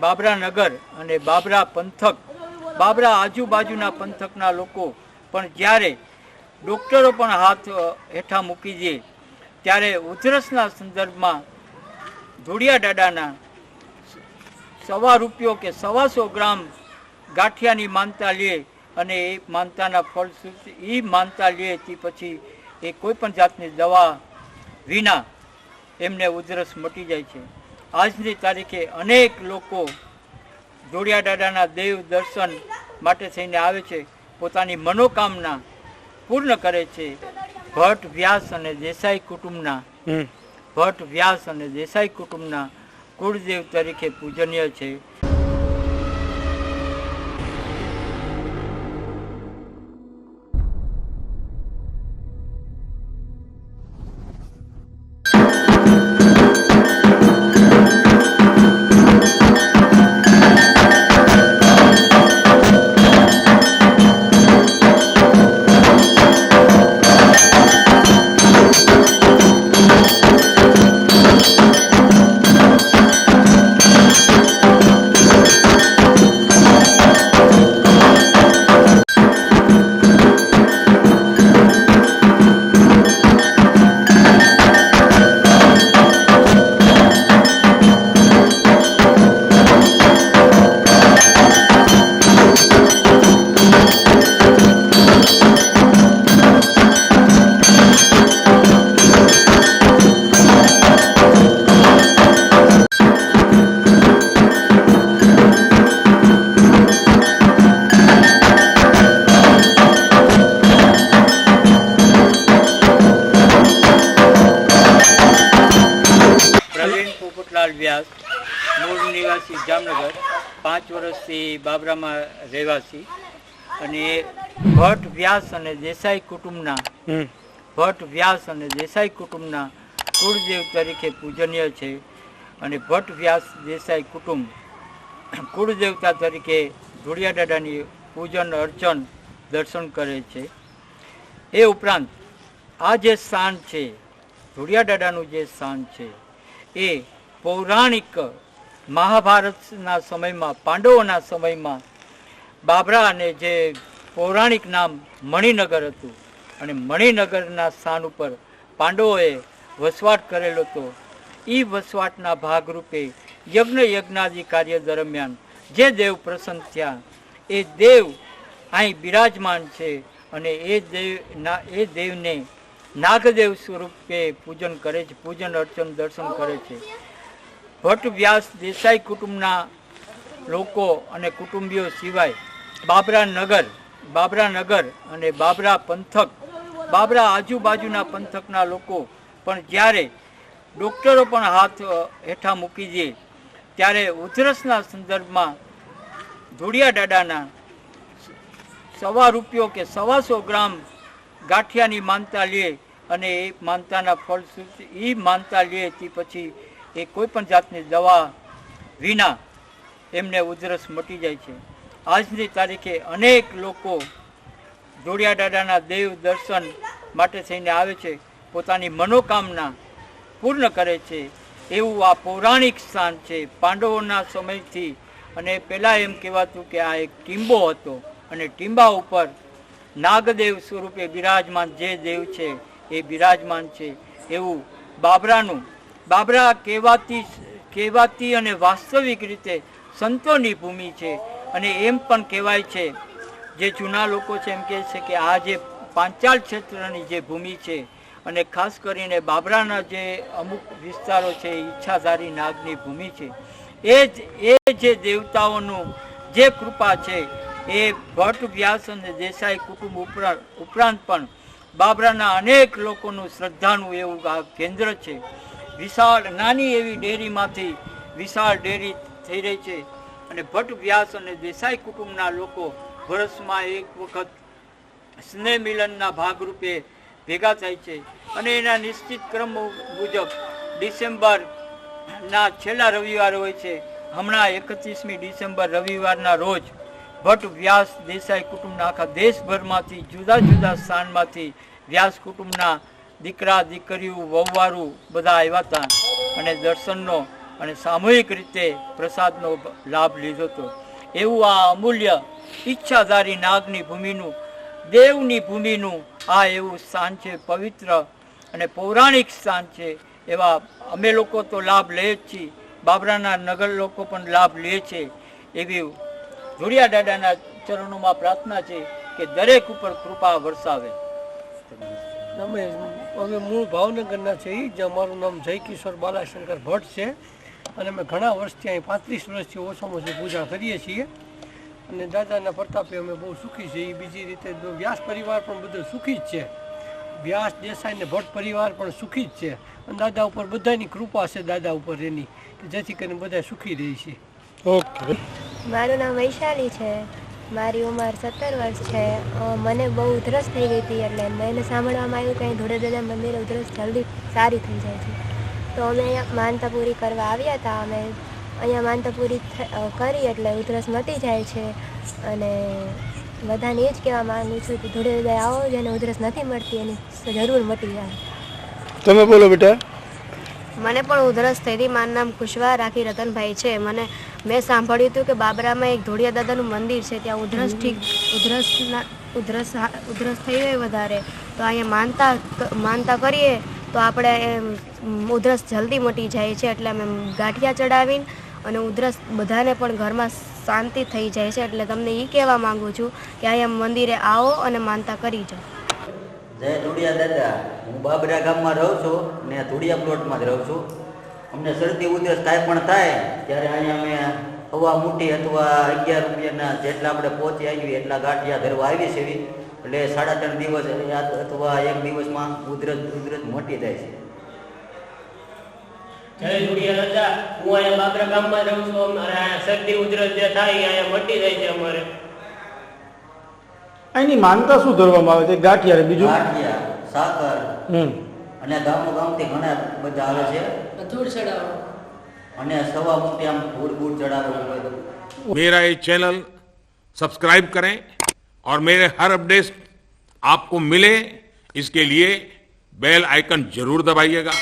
બાબરા નગર અને બાબરા પંથક. બાબરા આજુબાજુના પંથકના લોકો પણ જ્યારે ડૉક્ટરો પણ હાથ હેઠા મૂકી દે, ત્યારે ઉધરસના સંદર્ભમાં ધોડિયા દાડાના સવા રૂપિયો કે સવાસો ગ્રામ ગાંઠિયાની માનતા લે અને એ માનતાના ફળશ્રુતિ એ માનતા લે તે પછી એ કોઈ પણ જાતની દવા વિના એમને ઉધરસ મટી જાય છે. આજની તારીખે અનેક લોકો જોડિયા દાદાના દેવ દર્શન માટે થઈને આવે છે પોતાની મનોકામના પૂર્ણ કરે છે. ભટ્ટ વ્યાસ અને દેસાઈ કુટુંબના ભટ્ટ વ્યાસ અને દેસાઈ કુટુંબના કુળદેવ તરીકે પૂજનીય છે. નિવાસી પાંચ વર્ષથી બાબરામાં રહેવાસી. અને ભટ્ટ વ્યાસ અને દેસાઈ કુટુંબના ભટ્ટ વ્યાસ અને દેસાઈ કુટુંબના કુળદેવ તરીકે પૂજનીય છે. અને ભટ્ટ વ્યાસ દેસાઈ કુટુંબ કુળદેવતા તરીકે ધોળિયા દાદાની પૂજન અર્ચન દર્શન કરે છે. એ ઉપરાંત આ જે સ્થાન છે ધોળિયા દાદાનું જે સ્થાન છે એ પૌરાણિક મહાભારતના સમયમાં, પાંડવોના સમયમાં, બાબરા અને જે પૌરાણિક નામ મણિનગર હતું. અને મણિનગરના સ્થાન ઉપર પાંડવોએ વસવાટ કરેલો હતો. એ વસવાટના ભાગરૂપે યજ્ઞ યજ્ઞાદિ કાર્ય દરમિયાન જે દેવ પ્રસન્ન થયા, એ દેવ અહીં બિરાજમાન છે અને એ દેવના એ દેવને નાગદેવ સ્વરૂપે પૂજન કરે છે, પૂજન અર્ચન દર્શન કરે છે. ભટ્ટ વ્યાસ દેસાઈ કુટુંબના લોકો અને કુટુંબીઓ સિવાય બાબરા નગર બાબરા નગર અને બાબરા પંથક, બાબરા આજુબાજુના પંથકના લોકો પણ જ્યારે ડૉક્ટરો પણ હાથ હેઠા મૂકી દે, ત્યારે ઉધરસના સંદર્ભમાં ધોળિયા દાદાના સવા રૂપિયો કે સવાસો ગ્રામ ગાંઠિયાની માનતા લે અને એ માનતાના ફળ એ માનતા લે, તે પછી એ કોઈ પણ જાતની દવા વિના એમને ઉધરસ મટી જાય છે. આજની તારીખે અનેક લોકો જોડિયા દાદાના દેવ દર્શન માટે થઈને આવે છે, પોતાની મનોકામના પૂર્ણ કરે છે. એવું આ પૌરાણિક સ્થાન છે, પાંડવોના સમયથી અને પહેલાં એમ કહેવાતું કે આ એક ટીંબો હતો અને ટીંબા ઉપર નાગદેવ સ્વરૂપે બિરાજમાન જે દેવ છે એ બિરાજમાન છે. એવું બાબરાનું બાબરા કહેવાતી કહેવાતી અને વાસ્તવિક રીતે સંતોની ભૂમિ છે અને એમ પણ કહેવાય છે, જે જૂના લોકો છે એમ કહે છે કે આ જે પાંચાલ ક્ષેત્રની જે ભૂમિ છે અને ખાસ કરીને બાબરાના જે અમુક વિસ્તારો છે, ઈચ્છાધારી નાગની ભૂમિ છે, એ જ, એ જે દેવતાઓનું જે કૃપા છે, એ ભટ્ટ વ્યાસ અને દેસાઈ કુટુંબ ઉપરાંત પણ બાબરાના અનેક લોકોનું શ્રદ્ધાનું એવું આ કેન્દ્ર છે. વિશાળ નાની એવી ડેરીમાંથી વિશાળ ડેરી થઈ રહી છે અને ભટ્ટ વ્યાસ અને દેસાઈ કુટુંબના લોકો વર્ષમાં એક વખત સ્નેહ મિલનના ભાગરૂપે ભેગા થાય છે અને એના નિશ્ચિત ક્રમ મુજબ ડિસેમ્બરના છેલ્લા રવિવાર હોય છે. હમણાં એકત્રીસમી ડિસેમ્બર રવિવારના રોજ ભટ્ટ વ્યાસ દેસાઈ કુટુંબના આખા દેશભરમાંથી જુદા જુદા સ્થાનમાંથી વ્યાસ કુટુંબના દીકરા, દીકરીઓ, વહુવારું બધા આવ્યા હતા અને દર્શનનો અને સામૂહિક રીતે પ્રસાદનો લાભ લીધો હતો. એવું આ અમૂલ્ય ઈચ્છાધારી નાગની ભૂમિનું, દેવની ભૂમિનું આ એવું સ્થાન છે, પવિત્ર અને પૌરાણિક સ્થાન છે. એવા અમે લોકો તો લાભ લઈએ જ છીએ. બાબરાના નગર લોકો પણ લાભ લે છે. એવી જોડિયા દાદાના ચરણોમાં પ્રાર્થના છે કે દરેક ઉપર કૃપા વરસાવે. અમે અમે મૂળ ભાવનગરના છે જ્યાં મારું નામ જય કિશોર બાલાશંકર ભટ્ટ છે. અને અમે ઘણા વર્ષથી અહીં પાંત્રીસ વર્ષથી ઓછામાં ઓછી પૂજા કરીએ છીએ. અને દાદાના પ્રતાપે અમે બહુ સુખી છીએ. બીજી રીતે વ્યાસ પરિવાર પણ બધો સુખી જ છે. વ્યાસ દેસાઈ ને ભટ્ટ પરિવાર પણ સુખી જ છે. અને દાદા ઉપર બધાની કૃપા છે દાદા ઉપર એની કે જેથી કરીને બધા સુખી રહી છે. ઓકે. મારું નામ વૈશાલી છે. મારી ઉંમર સત્તર વર્ષ છે. મને બહુ ઉધરસ થઈ ગઈ હતી એટલે મેં સાંભળવામાં આવ્યું કે અહીં ધોળે દાદા મંદિરે ઉધરસ જલ્દી સારી થઈ જાય છે. તો અમે અહીંયા માનતાપૂરી કરવા આવ્યા હતા. અમે અહીંયા માનતા પૂરી કરી એટલે ઉધરસ મટી જાય છે. અને બધાને એ જ કહેવા માગું છું કે ધોળે દાદા આવો જેને ઉધરસ નથી મળતી એની જરૂર મટી જાય. તમે બોલો બેટા. મને પણ ઉધરસ થઈ હતી. મારું નામ કુશવા રાખી રતનભાઈ છે. મને મેં સાંભળ્યું હતું કે બાબરામાં એક ધોળિયા દાદાનું મંદિર છે ત્યાં ઉધરસ ઠીક ઉધરસના ઉધરસ ઉધરસ થઈ હોય વધારે. તો અહીંયા માનતા માનતા કરીએ તો આપણે ઉધરસ જલ્દી મટી જાય છે એટલે અમે ગાંઠિયા ચડાવીને અને ઉધરસ બધાને પણ ઘરમાં શાંતિ થઈ જાય છે એટલે તમને એ કહેવા માંગુ છું કે અહીંયા મંદિરે આવો અને માનતા કરી જાઓ. જય ધુડિયા દાદા. હું બાબરા ગામમાં રહું છું ને ધુડિયા પ્લોટમાં જ રહું છું. અમને શરદી ઉધરસ કાંઈ પણ થાય ત્યારે અહીંયા અમે હવા મૂઠી અથવા અગિયાર રૂપિયાના જેટલા આપણે પહોંચી આવીએ એટલા ગાંઠિયા ધરવા આવી છે એવી એટલે સાડા ત્રણ દિવસ અથવા એક દિવસમાં ઉધરસ ઉધરસ મોટી જાય છે. જય ધુડિયા રાજા હું અહીંયા બાબરા ગામમાં રહું છું. અમારે અહીંયા શરદી ઉધરસ જે થાય અહીંયા મટી જાય છે અમારે. અહીંની માનતા શું ધરવામાં આવે છે? ગાંઠિયા બીજું? ગાંઠિયા સાકર. હમ. અને ગામો ગામથી ઘણા બધા આવે છે અને સવા મૂઠી આમ ધૂળ બૂળ ચડાવે એવું બધું मेरा ये चैनल सब्सक्राइब करें और मेरे हर अपडेट आपको मिले इसके लिए बेल आइकन जरूर दबाइएगा